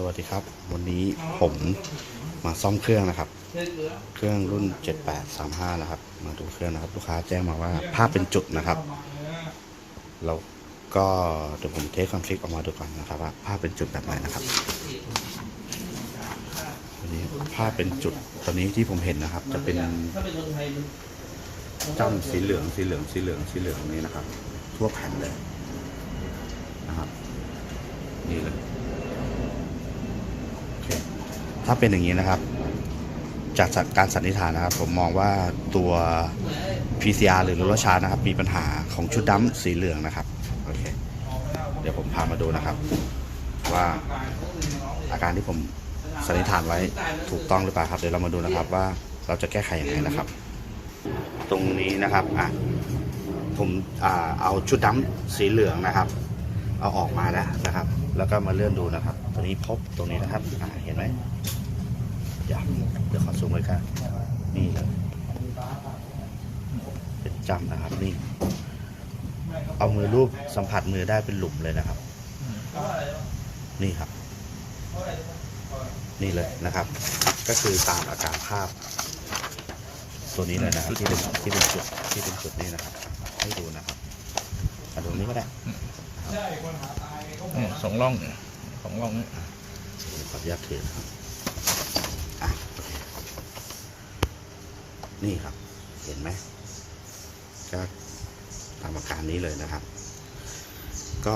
สวัสดีครับ วันนี้ผมมาซ่อมเครื่องนะครับ เครื่องรุ่น 7835 นะครับ มาดูเครื่องนะครับ ลูกค้าแจ้งมาว่าภาพเป็นจุดนะครับแล้วก็เดี๋ยวผมเทสคอนฟ lict ออกมาดูก่อนนะครับ ว่าภาพเป็นจุดแบบไหนนะครับวันนี้ภาพเป็นจุดตอนนี้ที่ผมเห็นนะครับ จะเป็นถ้าเป็นคนไทยมันจ้ำสีเหลืองสีเหลืองสีเหลืองสีเหลืองนี้นะครับ ทั่วแผ่นเลยนะครับ นี่เลยโอเค ถ้าเป็นอย่างนี้นะครับ จากการสันนิษฐานนะครับ ผมมองว่าตัว PCR หรือรถชานะครับ มีปัญหาของชุดดำสีเหลืองนะครับโอเคเดี๋ยวผมพามาดูนะครับ ว่าอาการที่ผมสันนิษฐานไว้ถูกต้องหรือเปล่าครับ เดี๋ยวเรามาดูนะครับว่าเราจะแก้ไขยังไงนะครับ ตรงนี้นะครับอะผมอ่าเอาชุดดำสีเหลืองนะครับ เอาออกมาแล้วนะครับ แล้วก็มาเลื่อนดูนะครับ ตัวนี้พบตรงนี้นะครับเห็นไหมเดี๋ยวเดี๋ยวขอซูมเลยครับนี่เลยเป็นจำนะครับนี่เอามือรูปสัมผัสมือได้เป็นหลุมเลยนะครับ นี่ครับ นี่เลยนะครับ ก็คือตามอาการภาพ ตัวนี้เลยนะครับที่เป็นที่เป็นจุดที่เป็นจุดนี้นะครับ ให้ดูนะครับมาดูนี้ก็ได้ เนี่ยสองร่องเนี่ยสองร่องเนี่ยขออนุญาตถือนะครับอะโอเคนี่ครับ เห็นไหมก็ตามอาการนี้เลยนะครับ ก็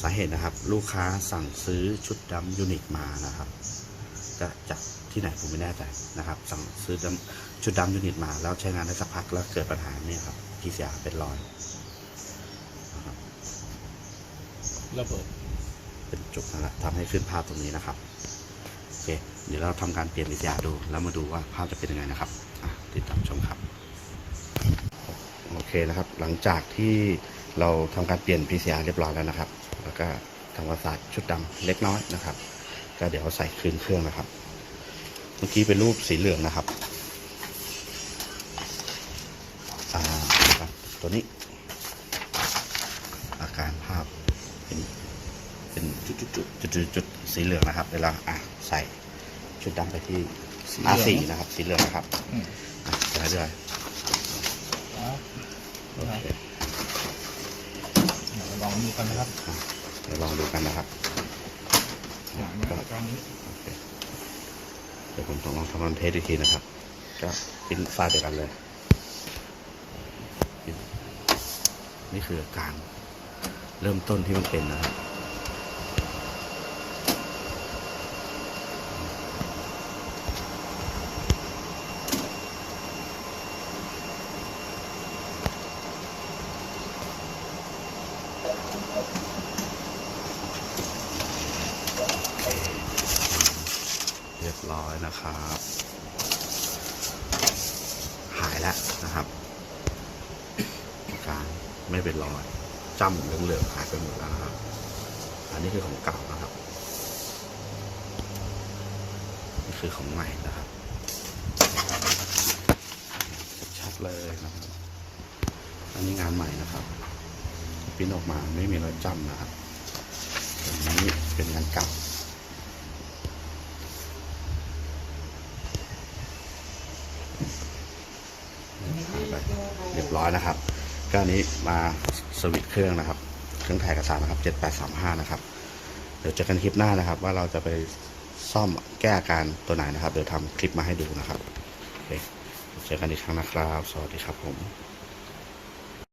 สาเหตุนะครับ ลูกค้าสั่งซื้อชุดดำยูนิคมานะครับจะจากที่ไหนผมไม่แน่ใจนะครับ สั่งซื้อดำชุดดำยูนิตมาแล้วใช้งานได้สักพักแล้วเกิดปัญหาเนี่ยครับพีเสียเป็นรอยนะครับ ระเบิดเป็นจุดนั่นแหละทำให้ขึ้นภาพตรงนี้นะครับโอเคเดี๋ยวเราทำการเปลี่ยนวิทยาดูแล้วมาดูว่าภาพจะเป็นยังไงนะครับติดตามชมครับโอเคนะครับ หลังจากที่เราทำการเปลี่ยน PCR เรียบร้อยแล้วนะครับ แล้วก็ทำความสะอาดชุดดำเล็กน้อยนะครับ ก็เดี๋ยวใส่คืนเครื่องนะครับ เมื่อกี้เป็นรูปสีเหลืองนะครับตัวนี้อาการภาพ เป็นเป็นจุดจุดจุดจุดจุดจุดสีเหลืองนะครับเวลาอะใส่ชุดดำไปที่หน้าสีนะครับ สีเหลืองนะครับอืมอะไปเรื่อยครับโอเคเดี๋ยวลองดูกันนะครับอะเดี๋ยวลองดูกันนะครับอ่ามาตอนนี้โอเคเดี๋ยวผมต้องลองทำมันเทสอีกทีนะครับ ก็เป็นไฟล์เดียวกันเลย นี่คืออาการ เริ่มต้นที่มันเป็นนะครับเรียบร้อยนะครับ หายแล้วนะครับ การไม่เป็นรอย จ้ำเหลืองๆหายไปหมดแล้วนะครับ อันนี้คือของเก่านะครับ นี่คือของใหม่นะครับ ชัดๆเลยนะครับ อันนี้งานใหม่นะครับปริ้นออกมาไม่มีรอยจ้ำนะครับอันนี้เป็นงานเก่าไปเรียบร้อยนะครับ ก็อันนี้มาสวิตช์เครื่องนะครับ เครื่องถ่ายเอกสารนะครับ 7835 นะครับ เดี๋ยวเจอกันคลิปหน้านะครับ ว่าเราจะไปซ่อมแก้อาการตัวไหนนะครับ เดี๋ยวทำคลิปมาให้ดูนะครับโอเคเจอกันอีกครั้งนะครับ สวัสดีครับผม